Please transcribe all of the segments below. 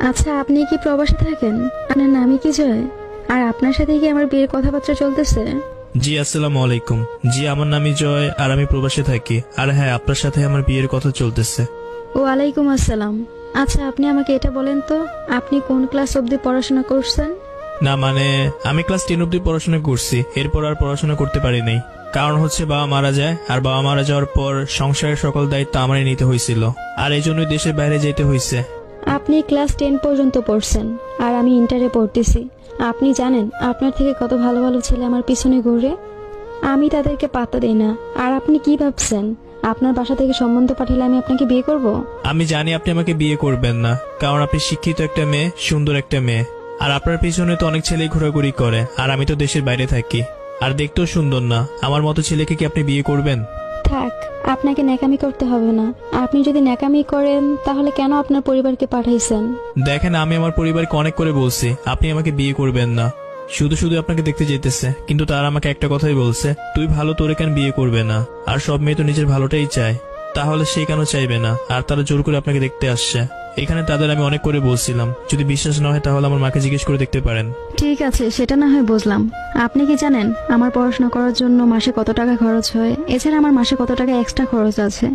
আচ্ছা আপনি কি প্রবাসে থাকেন? আপনার নামই কি জয়? আর আপনার সাথে কি আমার বিয়ের কথাবার্তা চলতেছে? জি আসসালামু আলাইকুম। জি আমার নামই জয় আর আমি প্রবাসে থাকি। আর হ্যাঁ আপনার সাথে আমার বিয়ের কথা চলতেছে। ওয়ালাইকুম আসসালাম। আচ্ছা আপনি আমাকে এটা বলেন তো আপনি কোন ক্লাস অবধি পড়াশোনা করছেন? না মানে আমি ক্লাস টেন অব্দি পড়াশোনা করছি। এরপর আর পড়াশোনা করতে পারি নাই। কারণ হচ্ছে বাবা মারা যায় আর বাবা মারা যাওয়ার পর সংসারের সকল দায়িত্ব আমারই নিতে হয়েছিল। আর এই জন্যই দেশের বাইরে যেতে হয়েছে। আপনি ক্লাস টেন পর্যন্ত পড়ছেন, আর আমি ইন্টারে পড়তেছি। আপনি জানেন, আপনার থেকে কত ভালো ভালো ছেলে আমার পিছনে ঘুরে? আমি তাদেরকে পাত্তা দিই না। আর আপনি কি ভাবছেন? আপনার বাসা থেকে সম্বন্ধ পাঠালে আমি আপনাকে বিয়ে করব? আমি জানি আপনি আমাকে বিয়ে করবেন না, কারণ আপনি শিক্ষিত একটা মেয়ে, সুন্দর একটা মেয়ে। আর আপনার পিছনে তো অনেক ছেলেই ঘোরাঘুরি করে, আর আমি তো দেশের বাইরে থাকি। আর দেখতেও সুন্দর না। আমার মতো ছেলেকে কি আপনি বিয়ে করবেন? থাক, আপনাকে ন্যাকামি করতে হবে না। আপনি যদি ন্যাকামি করেন, তাহলে কেন আপনার পরিবারকে পাঠাইছেন? দেখেন, আমি আমার পরিবারকে অনেক করে বলছি। আপনি আমাকে বিয়ে করবেন না। শুধু শুধু আপনাকে দেখতে যেতেছে, কিন্তু তার আমাকে একটা কথাই বলছে, তুই ভালো তোরে কেন বিয়ে করবে না? আর সব মেয়ে তো নিজের ভালোটাই চায়। তাহলে সে কেন চাইবে না? আর তারা জোর করে আপনাকে দেখতে আসছে। এখানে তাদের আমি অনেক করে বলছিলাম। যদি বিশ্বাস না হয় তাহলে আমার মাকে জিজ্ঞেস করে দেখতে পারেন। ঠিক আছে সেটা না হয় বুঝলাম। আপনি কি জানেন আমার পড়াশোনা করার জন্য মাসে কত টাকা খরচ হয়? এছাড়া আমার মাসে কত টাকা এক্সট্রা খরচ আছে?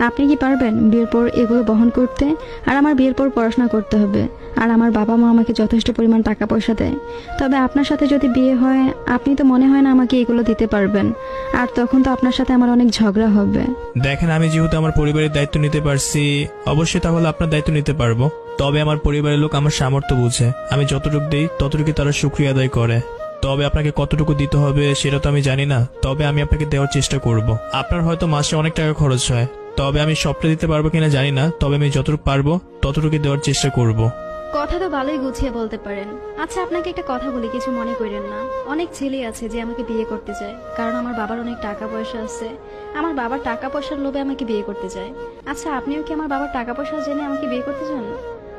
আপনি কি পারবেন বিয়ের পর এগুলো বহন করতে? আর আমার বিয়ের পর পড়াশোনা করতে হবে। আর আমার বাবা মা আমাকে যথেষ্ট পরিমাণ টাকা পয়সা দেয়। তবে আপনার সাথে যদি বিয়ে হয় আপনি তো মনে হয় না আমাকে এগুলো দিতে পারবেন। আর তখন তো আপনার সাথে আমার অনেক ঝগড়া হবে। দেখেন আমি যেহেতু আমার পরিবারের দায়িত্ব নিতে পারছি অবশ্যই তাহলে আপনার দায়িত্ব নিতে পারব। তবে আমার পরিবারের লোক আমার সামর্থ্য বুঝে। আমি যতটুকু দিই ততটুকু তারা সুক্রিয়া আদায় করে। তবে আপনাকে কতটুকু দিতে হবে, সেটা তো আমি জানি না। তবে আমি আপনাকে দেওয়ার চেষ্টা করব। আপনার হয়তো মাসে অনেক টাকা খরচ হয়। তবে আমি সবটা দিতে পারব কিনা জানি না। তবে আমি যতটুকু পারব ততটুকু দেওয়ার চেষ্টা করব। কথা তো ভালোই গুছিয়ে বলতে পারেন। আচ্ছা আপনাকে একটা কথা বলি, কিছু মনে করেন না। অনেক ছেলে আছে যে আমাকে বিয়ে করতে চায়, কারণ আমার বাবার অনেক টাকা পয়সা আছে। আমার বাবার টাকা পয়সার লোভে আমাকে বিয়ে করতে চায়। আচ্ছা আপনিও কি আমার বাবার টাকা পয়সা জেনে আমাকে বিয়ে করতে চান?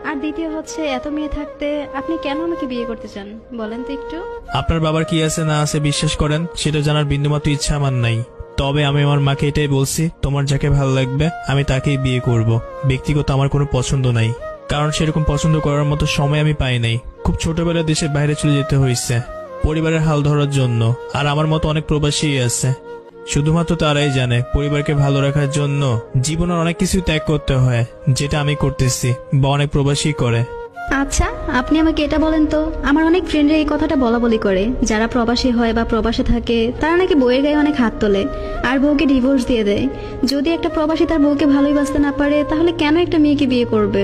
আর দ্বিতীয় হচ্ছে, এত মেয়ে থাকতে আপনি কেন আমাকে বিয়ে করতে চান? বলেন তো একটু। আপনার বাবার কি আছে না আছে বিশ্বাস করেন? সেটা জানার বিন্দুমাত্র ইচ্ছা আমার নাই। তবে আমি আমার মাকে এটাই বলছি, তোমার যাকে ভালো লাগবে, আমি তাকেই বিয়ে করব। ব্যক্তিগত আমার কোনো পছন্দ নাই। কারণ সেরকম পছন্দ করার মতো সময় আমি পাই নাই। খুব ছোটবেলায় দেশের বাইরে চলে যেতে হয়েছে, পরিবারের হাল ধরার জন্য, আর আমার মতো অনেক প্রবাসী আছে। শুধুমাত্র তারাই জানে, পরিবারকে ভালো রাখার জন্য জীবনের অনেক কিছু ত্যাগ করতে হয়, যেটা আমি করতেছি, বা অনেক প্রবাসী করে। আচ্ছা আপনি আমাকে এটা বলেন তো, আমার অনেক ফ্রেন্ডরা এই কথাটা বলা বলি করে, যারা প্রবাসী হয় বা প্রবাসে থাকে, তারা নাকি বইয়ের গায়ে অনেক হাত তোলে। আর বউকে ডিভোর্স দিয়ে দেয়। যদি একটা প্রবাসী তার বউকে ভালোই বাঁচতে না পারে তাহলে কেন একটা মেয়েকে বিয়ে করবে?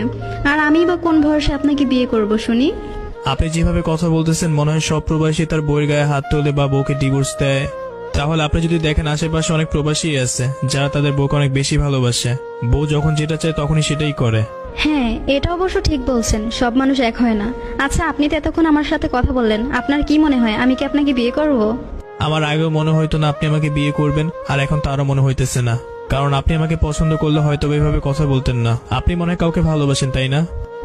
আর আমি বা কোন ভরসে আপনাকে বিয়ে করব শুনি? আপনি যেভাবে কথা বলতেছেন মনে হয় সব প্রবাসী তার বইয়ের গায়ে হাত তোলে বা বউকে ডিভোর্স দেয়। তাহলে আপনি যদি দেখেন আশেপাশে অনেক প্রবাসী আছে যারা তাদের বউকে অনেক বেশি ভালোবাসে। বউ যখন যেটা চায় তখনই সেটাই করে। হ্যাঁ এটা অবশ্য ঠিক বলছেন। সব মানুষ এক হয় না। আচ্ছা আপনি তো এতক্ষণ আমার সাথে কথা বললেন। আপনার কি মনে হয় আমি কি আপনাকে বিয়ে করব? আমার আগেও মনে হইতো না আপনি আমাকে বিয়ে করবেন আর এখন তারও মনে হইতেছে না। কারণ আপনি আমাকে পছন্দ করলে হয়তো এইভাবে কথা বলতেন না। আপনি মনে হয় কাউকে ভালোবাসেন তাই না?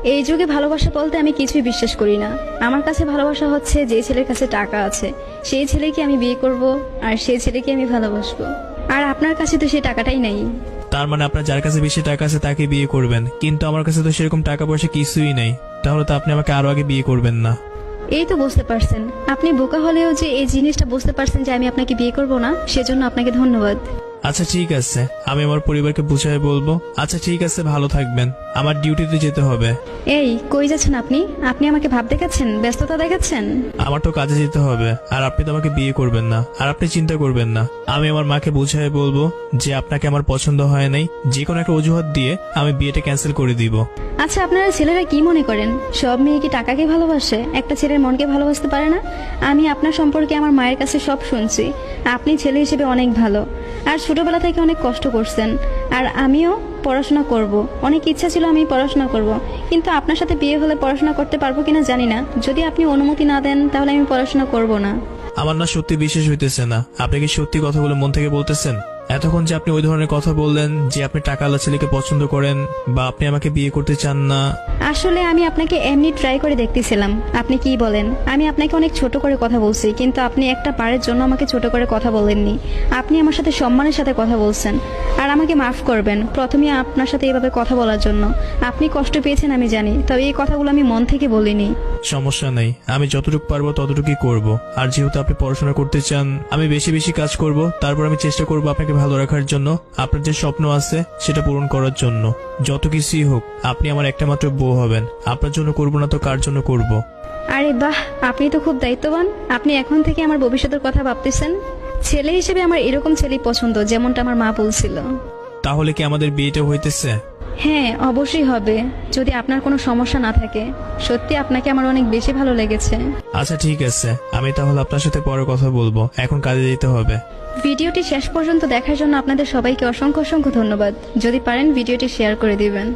এই যুগে ভালোবাসা বলতে আমি কিছুই বিশ্বাস করি না। আমার কাছে ভালোবাসা হচ্ছে যে ছেলের কাছে টাকা আছে। সেই ছেলেকে আমি বিয়ে করব আর সেই ছেলেকে আমি ভালোবাসবো। আর আপনার কাছে তো সেই টাকাটাই নাই। তার মানে আপনার যার কাছে বেশি টাকা আছে তাকে বিয়ে করবেন। কিন্তু আমার কাছে তো সেরকম টাকা পয়সা কিছুই নাই। তাহলে তো আপনি আমাকে আরও আগে বিয়ে করবেন না। এই তো বুঝতে পারছেন। আপনি বোকা হলেও যে এই জিনিসটা বুঝতে পারছেন যে আমি আপনাকে বিয়ে করব না, সেজন্য আপনাকে ধন্যবাদ। আচ্ছা ঠিক আছে। আমি আমার পরিবারকে বুঝাই বলব। আচ্ছা ঠিক আছে ভালো থাকবেন। আমার ডিউটিতে যেতে হবে। এই কই যাচ্ছেন আপনি? আপনি আমাকে ভাব দেখাচ্ছেন ব্যস্ততা দেখাচ্ছেন? আমার তো কাজে যেতে হবে আর আপনি তো আমাকে বিয়ে করবেন না আর আপনি চিন্তা করবেন না। আমি আমার মাকে বুঝাই বলব যে আপনাকে আমার পছন্দ হয় নাই যে কোনো একটা অজুহাত দিয়ে আমি বিয়েটা ক্যান্সেল করে দিব। আচ্ছা আপনারা ছেলেরা কি মনে করেন? সব মেয়ে কি টাকাকে ভালোবাসে? একটা ছেলের মনকে ভালোবাসতে পারে না? আমি আপনার সম্পর্কে আমার মায়ের কাছে সব শুনছি। আপনি ছেলে হিসেবে অনেক ভালো। আর ছোটবেলা থেকে অনেক কষ্ট করছেন। আর আমিও পড়াশোনা করব। অনেক ইচ্ছা ছিল আমি পড়াশোনা করব। কিন্তু আপনার সাথে বিয়ে হলে পড়াশোনা করতে পারব কিনা জানি না। যদি আপনি অনুমতি না দেন, তাহলে আমি পড়াশোনা করব না। আমার না সত্যি বিশেষ হইতেছে না। আপনি কি সত্যি কথাগুলো মন থেকে বলতেছেন? এতক্ষণ যে আপনি ওই ধরনের কথা বললেন যে আপনি টাকাওয়ালা ছেলেকে পছন্দ করেন বা আপনি আমাকে বিয়ে করতে চান না আসলে আমি আপনাকে এমনি ট্রাই করে দেখতেছিলাম। আপনি কি বলেন? আমি আপনাকে অনেক ছোট করে কথা বলছি, কিন্তু আপনি একটা বারের জন্য আমাকে ছোট করে কথা বলেননি। আপনি আমার সাথে সম্মানের সাথে কথা বলছেন। আর আমাকে মাফ করবেন, প্রথমে আপনার সাথে এভাবে কথা বলার জন্য। আপনি কষ্ট পেয়েছেন আমি জানি, তবে এই কথাগুলো আমি মন থেকে বলিনি। সমস্যা নেই, আমি যতটুকু পারব ততটুকুই করব। আর যেহেতু আপনি পড়াশোনা করতে চান, আমি বেশি বেশি কাজ করব, তারপর আমি চেষ্টা করব আপনাকে ভালো রাখার জন্য, আপনার যে স্বপ্ন আছে, সেটা পূরণ করার জন্য। যত কিছুই হোক, আপনি আমার একটা মাত্র বউ হবেন আপনার জন্য করব না তো কার জন্য করব? আরে বাহ আপনি তো খুব দায়িত্ববান। আপনি এখন থেকে আমার ভবিষ্যতের কথা ভাবতেছেন। ছেলে হিসেবে আমার এরকম ছেলেই পছন্দ যেমনটা আমার মা বলছিল। তাহলে কি আমাদের বিয়েটা হইতেছে? হ্যাঁ অবশ্যই হবে। যদি আপনার কোনো সমস্যা না থাকে সত্যি আপনাকে আমার অনেক বেশি ভালো লেগেছে। আচ্ছা ঠিক আছে। আমি তাহলে আপনার সাথে পরে কথা বলব। এখন কাজে যেতে হবে। ভিডিওটি শেষ পর্যন্ত দেখার জন্য আপনাদের সবাইকে অসংখ্য অসংখ্য ধন্যবাদ। যদি পারেন ভিডিওটি শেয়ার করে দিবেন।